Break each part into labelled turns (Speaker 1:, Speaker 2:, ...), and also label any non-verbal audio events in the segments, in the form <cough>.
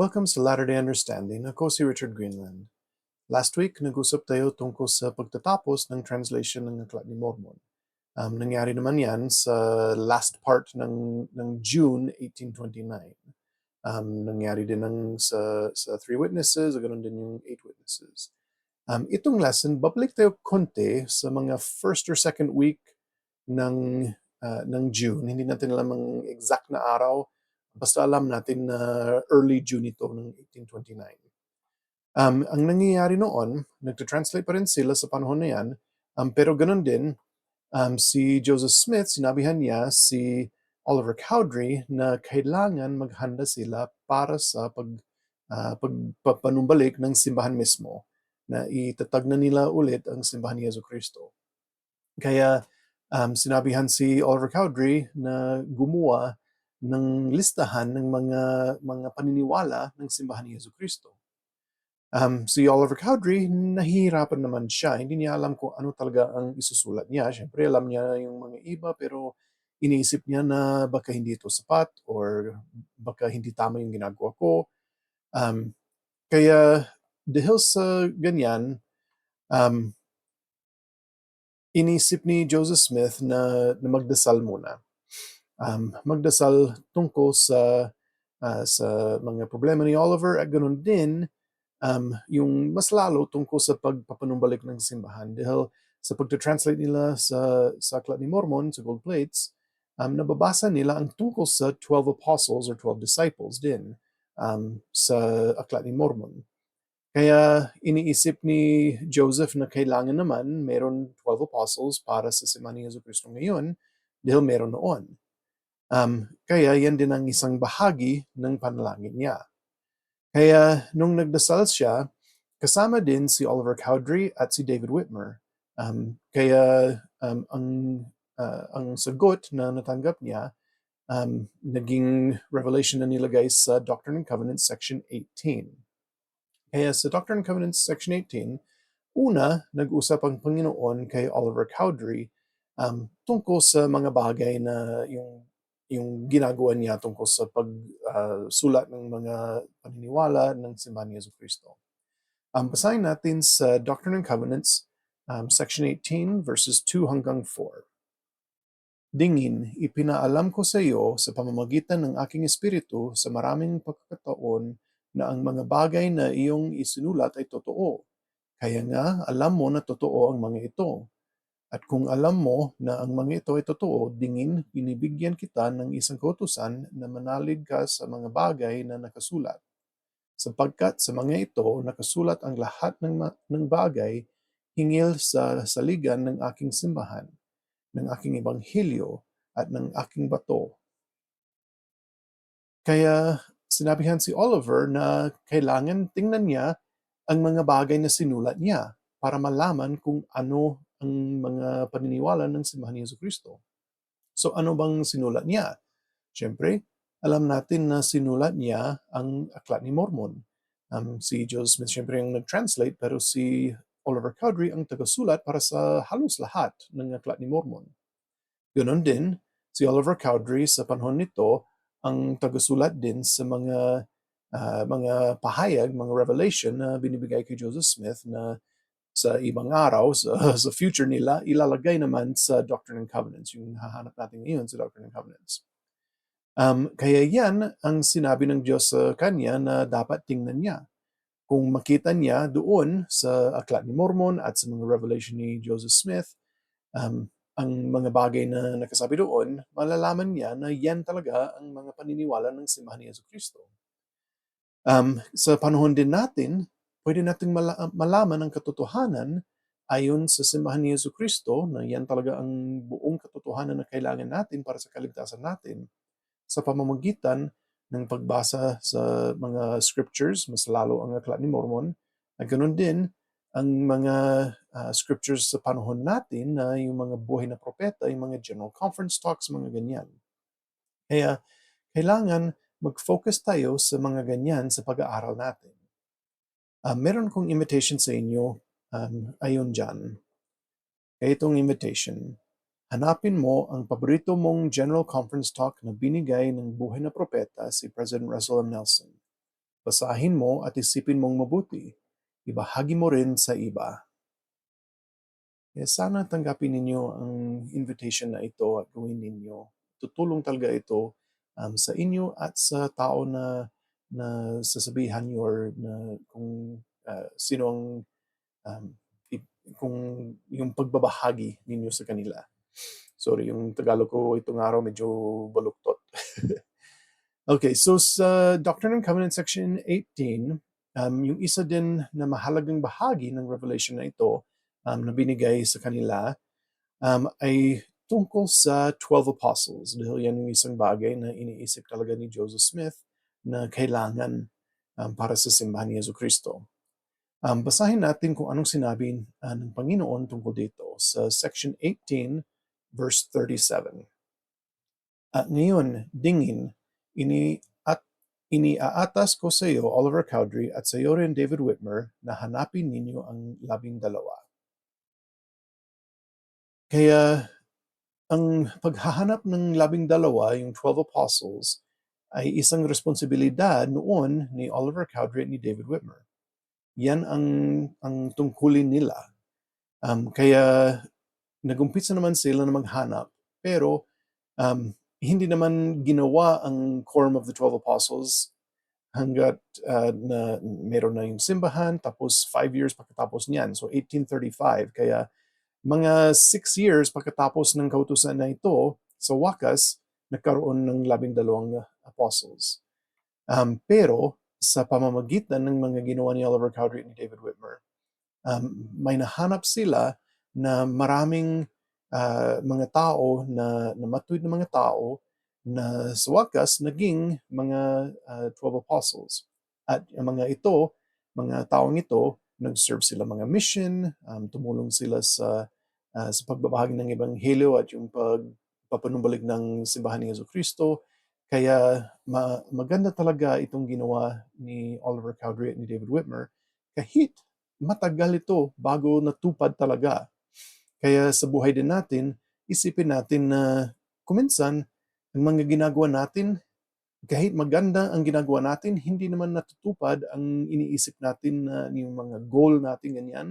Speaker 1: Welcome sa Latter-day Understanding. Ako si Richard Greenland. Last week, nag-usap tayo tungkol sa pagtatapos ng translation ng Aklat ni Mormon. Um, nangyari naman yan sa last part ng, ng June 1829. Um, nangyari din ng, sa, sa Three Witnesses, ganoon din yung Eight Witnesses. Um, itong lesson, babalik tayo konti sa mga first or second week ng, uh, ng June. Hindi natin alam ang exact na araw, Basta alam natin na early June ito ng 1829. Um, ang nangyayari noon, nagtranslate pa rin sila sa panahon na yan, um, pero ganun din, um, si Joseph Smith, sinabihan niya si Oliver Cowdery na kailangan maghanda sila para sa pag, uh, pagpapanumbalik ng simbahan mismo na itatag na nila ulit ang simbahan ni Yesu Kristo. Kaya um, sinabihan si Oliver Cowdery na gumawa ng listahan ng mga mga paniniwala ng simbahan ni Yesu Kristo. Um, si Oliver Cowdery, nahihirapan naman siya. Hindi niya alam kung ano talaga ang isusulat niya. Siyempre, alam niya yung mga iba, pero iniisip niya na baka hindi ito sapat or baka hindi tama yung ginagawa ko. Um, kaya dahil sa ganyan, um, inisip ni Joseph Smith na, na magdasal muna um, magdasal tungkol sa uh, sa mga problema ni Oliver at ganoon din um, yung mas lalo tungkol sa pagpapanumbalik ng simbahan dahil sa pagta-translate nila sa sa Aklat ni Mormon sa gold plates um, nababasa nila ang tungkol sa 12 apostles or 12 disciples din um, sa Aklat ni Mormon. Kaya iniisip ni Joseph na kailangan naman meron 12 apostles para sa Simbahan ni Yesu Cristo ngayon dahil meron noon. Um, kaya yan din ang isang bahagi ng panalangin niya. Kaya nung nagdasal siya, kasama din si Oliver Cowdery at si David Whitmer. Um, kaya um, ang, uh, ang sagot na natanggap niya, um, naging revelation na nilagay sa Doctrine and Covenants section 18. Kaya sa Doctrine and Covenants section 18, una, nag-usap ang Panginoon kay Oliver Cowdery um, tungkol sa mga bagay na yung yung ginagawa niya tungkol sa pagsulat uh, ng mga paniniwala ng Simbahan ni Yesu Cristo. Um, basahin natin sa Doctrine and Covenants, um, section 18, verses 2 hanggang 4. Dingin, ipinaalam ko sa iyo sa pamamagitan ng aking espiritu sa maraming pagkakataon na ang mga bagay na iyong isinulat ay totoo. Kaya nga, alam mo na totoo ang mga ito at kung alam mo na ang mga ito ay totoo, dingin, binibigyan kita ng isang kautusan na manalig ka sa mga bagay na nakasulat. Sapagkat sa mga ito, nakasulat ang lahat ng, ng bagay hingil sa saligan ng aking simbahan, ng aking ebanghelyo, at ng aking bato. Kaya sinabihan si Oliver na kailangan tingnan niya ang mga bagay na sinulat niya para malaman kung ano ang mga paniniwala ng Simbahan ni Yesu Kristo. So ano bang sinulat niya? Siyempre, alam natin na sinulat niya ang Aklat ni Mormon. Um, si Joseph Smith siyempre ang nag-translate pero si Oliver Cowdery ang tagasulat para sa halos lahat ng Aklat ni Mormon. Ganon din, si Oliver Cowdery sa panahon nito ang tagasulat din sa mga uh, mga pahayag, mga revelation na binibigay kay Joseph Smith na sa ibang araw, sa, <laughs> sa future nila, ilalagay naman sa Doctrine and Covenants, yung hahanap natin ngayon sa Doctrine and Covenants. Um, kaya yan ang sinabi ng Diyos sa kanya na dapat tingnan niya. Kung makita niya doon sa Aklat ni Mormon at sa mga revelation ni Joseph Smith, um, ang mga bagay na nakasabi doon, malalaman niya na yan talaga ang mga paniniwala ng Simbahan ni Yesu Kristo. Um, sa panahon din natin, pwede nating malaman ang katotohanan ayon sa simbahan ni Yesu Kristo na yan talaga ang buong katotohanan na kailangan natin para sa kaligtasan natin sa pamamagitan ng pagbasa sa mga scriptures, mas lalo ang aklat ni Mormon, at ganoon din ang mga uh, scriptures sa panahon natin na yung mga buhay na propeta, yung mga general conference talks, mga ganyan. Kaya kailangan mag-focus tayo sa mga ganyan sa pag-aaral natin. Uh, meron kong invitation sa inyo um, ayon dyan. Kaya itong invitation, hanapin mo ang paborito mong General Conference Talk na binigay ng buhay na propeta si President Russell M. Nelson. Basahin mo at isipin mong mabuti. Ibahagi mo rin sa iba. Kaya sana tanggapin ninyo ang invitation na ito at gawin ninyo. Tutulong talaga ito um, sa inyo at sa tao na na sasabihan niyo or na kung uh, sino ang um, kung yung pagbabahagi ninyo sa kanila. Sorry, yung Tagalog ko itong araw medyo baluktot. <laughs> okay, so sa Doctrine and Covenant section 18, um, yung isa din na mahalagang bahagi ng revelation na ito um, na binigay sa kanila um, ay tungkol sa 12 apostles. Dahil yan yung isang bagay na iniisip talaga ni Joseph Smith na kailangan um, para sa simbahan ni Yesu Kristo. Um, basahin natin kung anong sinabi uh, ng Panginoon tungkol dito sa section 18, verse 37. At ngayon, dingin, ini at iniaatas ko sa iyo, Oliver Cowdery, at sa iyo rin, David Whitmer, na hanapin ninyo ang labing dalawa. Kaya ang paghahanap ng labing dalawa, yung 12 apostles, ay isang responsibilidad noon ni Oliver Cowdery at ni David Whitmer. Yan ang, ang tungkulin nila. Um, kaya nagumpisa naman sila na maghanap, pero um, hindi naman ginawa ang quorum of the 12 apostles hanggat uh, na meron na yung simbahan, tapos five years pagkatapos niyan. So 1835. Kaya mga six years pagkatapos ng kautusan na ito, sa wakas, nagkaroon ng labing dalawang apostles. Um, pero sa pamamagitan ng mga ginawa ni Oliver Cowdery at ni David Whitmer, um, may nahanap sila na maraming uh, mga tao na, na matuwid na mga tao na sa wakas naging mga uh, 12 apostles. At ang mga ito, mga taong ito, nag-serve sila mga mission, um, tumulong sila sa uh, sa pagbabahagi ng ebanghelyo at yung pagpapanumbalik ng simbahan ni Yesu Kristo. Kaya ma- maganda talaga itong ginawa ni Oliver Cowdery at ni David Whitmer kahit matagal ito bago natupad talaga. Kaya sa buhay din natin, isipin natin na kuminsan ang mga ginagawa natin kahit maganda ang ginagawa natin, hindi naman natutupad ang iniisip natin na uh, yung mga goal natin ganyan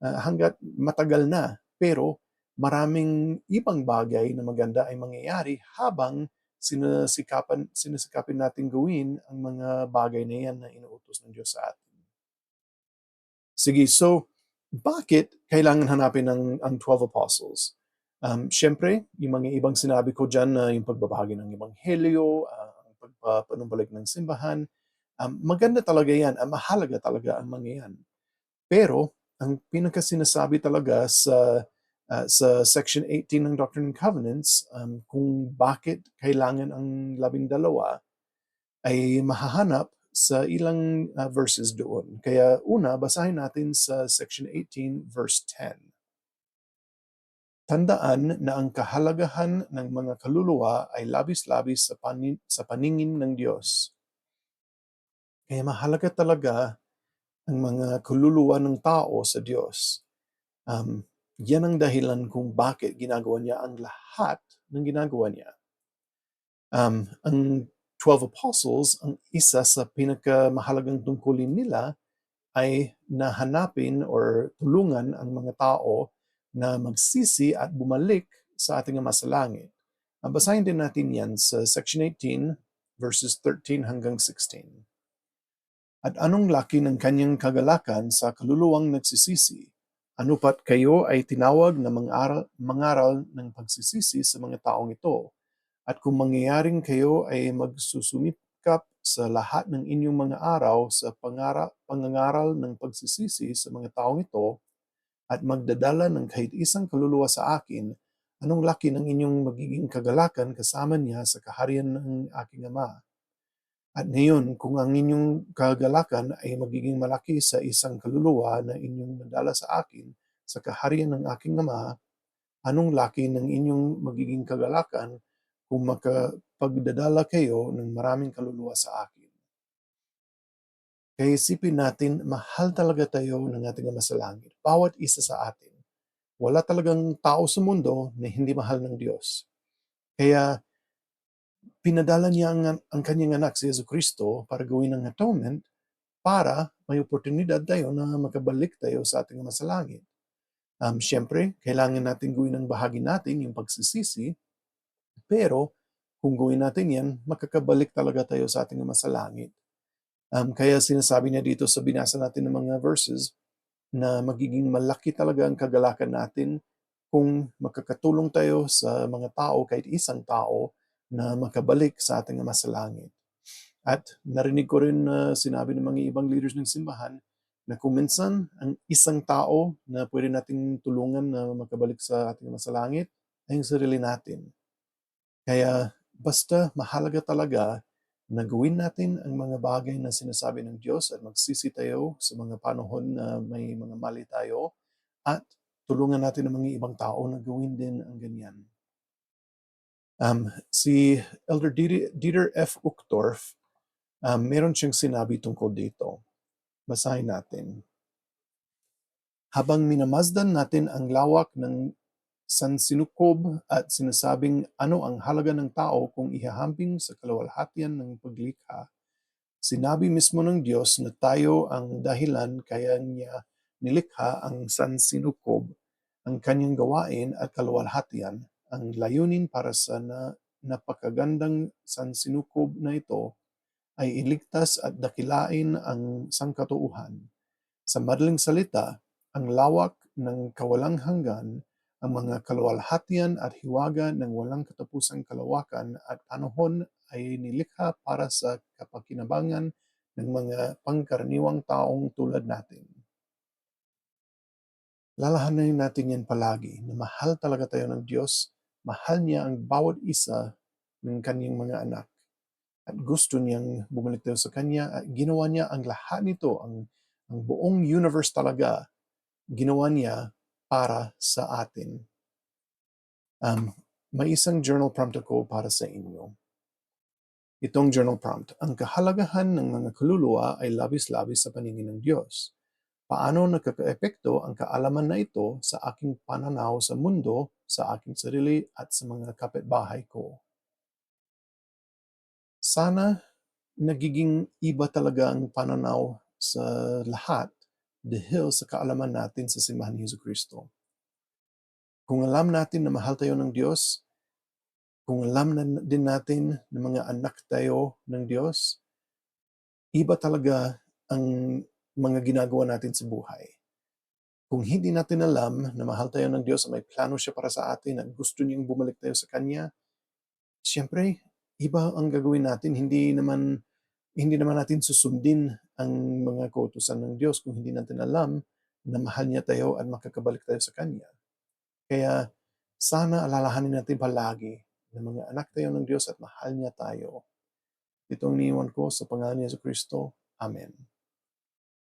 Speaker 1: uh, hanggat matagal na. Pero maraming ibang bagay na maganda ay mangyayari habang sinasikapan, sinasikapin natin gawin ang mga bagay na yan na inuutos ng Diyos sa atin. Sige, so bakit kailangan hanapin ang, ang 12 apostles? Um, Siyempre, yung mga ibang sinabi ko dyan na yung pagbabahagi ng Ebanghelyo, uh, pagpapanumbalik ng simbahan. Um, maganda talaga yan, uh, mahalaga talaga ang mga yan. Pero, ang pinaka sinasabi talaga sa uh, sa section 18 ng Doctrine and Covenants um, kung bakit kailangan ang labing dalawa ay mahahanap sa ilang uh, verses doon. Kaya una, basahin natin sa section 18 verse 10. Tandaan na ang kahalagahan ng mga kaluluwa ay labis-labis sa, panin, sa paningin ng Diyos. Kaya mahalaga talaga ang mga kaluluwa ng tao sa Diyos. Um, yan ang dahilan kung bakit ginagawa niya ang lahat ng ginagawa niya. Um, ang 12 apostles, ang isa sa pinakamahalagang tungkulin nila ay nahanapin or tulungan ang mga tao na magsisi at bumalik sa ating Ama sa. Ang basahin din natin yan sa section 18, verses 13 hanggang 16. At anong laki ng kanyang kagalakan sa kaluluwang nagsisisi? Ano pat kayo ay tinawag na mangaral, mangaral ng pagsisisi sa mga taong ito? At kung mangyayaring kayo ay magsusumikap sa lahat ng inyong mga araw sa pangara, pangangaral ng pagsisisi sa mga taong ito, at magdadala ng kahit isang kaluluwa sa akin, anong laki ng inyong magiging kagalakan kasama niya sa kaharian ng aking ama. At ngayon, kung ang inyong kagalakan ay magiging malaki sa isang kaluluwa na inyong nadala sa akin sa kaharian ng aking ama, anong laki ng inyong magiging kagalakan kung makapagdadala kayo ng maraming kaluluwa sa akin. Kaya isipin natin, mahal talaga tayo ng ating Ama sa Langit. Bawat isa sa atin. Wala talagang tao sa mundo na hindi mahal ng Diyos. Kaya pinadala niya ang, ang kanyang anak si Yesu Kristo para gawin ang atonement para may oportunidad tayo na makabalik tayo sa ating masalangit. Um, Siyempre, kailangan natin gawin ang bahagi natin, yung pagsisisi, pero kung gawin natin yan, makakabalik talaga tayo sa ating masalangit. Um, kaya sinasabi niya dito sa binasa natin ng mga verses na magiging malaki talaga ang kagalakan natin kung makakatulong tayo sa mga tao, kahit isang tao, na makabalik sa ating masalangit. At narinig ko rin na sinabi ng mga ibang leaders ng simbahan na kung minsan ang isang tao na pwede nating tulungan na makabalik sa ating masalangit ay yung sarili natin. Kaya basta mahalaga talaga na gawin natin ang mga bagay na sinasabi ng Diyos at magsisi tayo sa mga panahon na may mga mali tayo at tulungan natin ang mga ibang tao na gawin din ang ganyan. Um, si Elder Dieter, F. Uchtdorf, um, meron siyang sinabi tungkol dito. Basahin natin. Habang minamazdan natin ang lawak ng sansinukob at sinasabing ano ang halaga ng tao kung ihahamping sa kalawalhatian ng paglikha, sinabi mismo ng Diyos na tayo ang dahilan kaya niya nilikha ang sansinukob, ang kanyang gawain at kalawalhatian, ang layunin para sa na, napakagandang sansinukob na ito ay iligtas at dakilain ang sangkatuuhan. Sa madaling salita, ang lawak ng kawalang hanggan, ang mga kaluwalhatian at hiwaga ng walang katapusang kalawakan at panahon ay nilikha para sa kapakinabangan ng mga pangkaraniwang taong tulad natin. Lalahanin natin yan palagi na mahal talaga tayo ng Diyos, mahal niya ang bawat isa ng kanyang mga anak at gusto niyang bumalik tayo sa Kanya at ginawa niya ang lahat nito, ang, ang buong universe talaga, ginawa niya para sa atin. Um, may isang journal prompt ako para sa inyo. Itong journal prompt, ang kahalagahan ng mga kaluluwa ay labis-labis sa paningin ng Diyos. Paano nakakaepekto ang kaalaman na ito sa aking pananaw sa mundo, sa aking sarili at sa mga kapitbahay ko? sana nagiging iba talaga ang pananaw sa lahat dahil sa kaalaman natin sa simbahan ni Yesu Kristo. Kung alam natin na mahal tayo ng Diyos, kung alam na din natin na mga anak tayo ng Diyos, iba talaga ang mga ginagawa natin sa buhay. Kung hindi natin alam na mahal tayo ng Diyos, may plano siya para sa atin at gusto niyang bumalik tayo sa Kanya, siyempre, iba ang gagawin natin. Hindi naman hindi naman natin susundin ang mga kautusan ng Diyos kung hindi natin alam na mahal niya tayo at makakabalik tayo sa Kanya. Kaya sana alalahanin natin palagi na mga anak tayo ng Diyos at mahal niya tayo. Ito ang niiwan ko sa pangalan ni Yesu Kristo. Amen.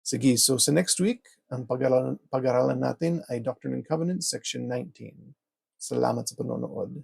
Speaker 1: Sige, so sa next week, ang pag-aralan, natin ay Doctrine and Covenants, Section 19. Salamat sa panonood.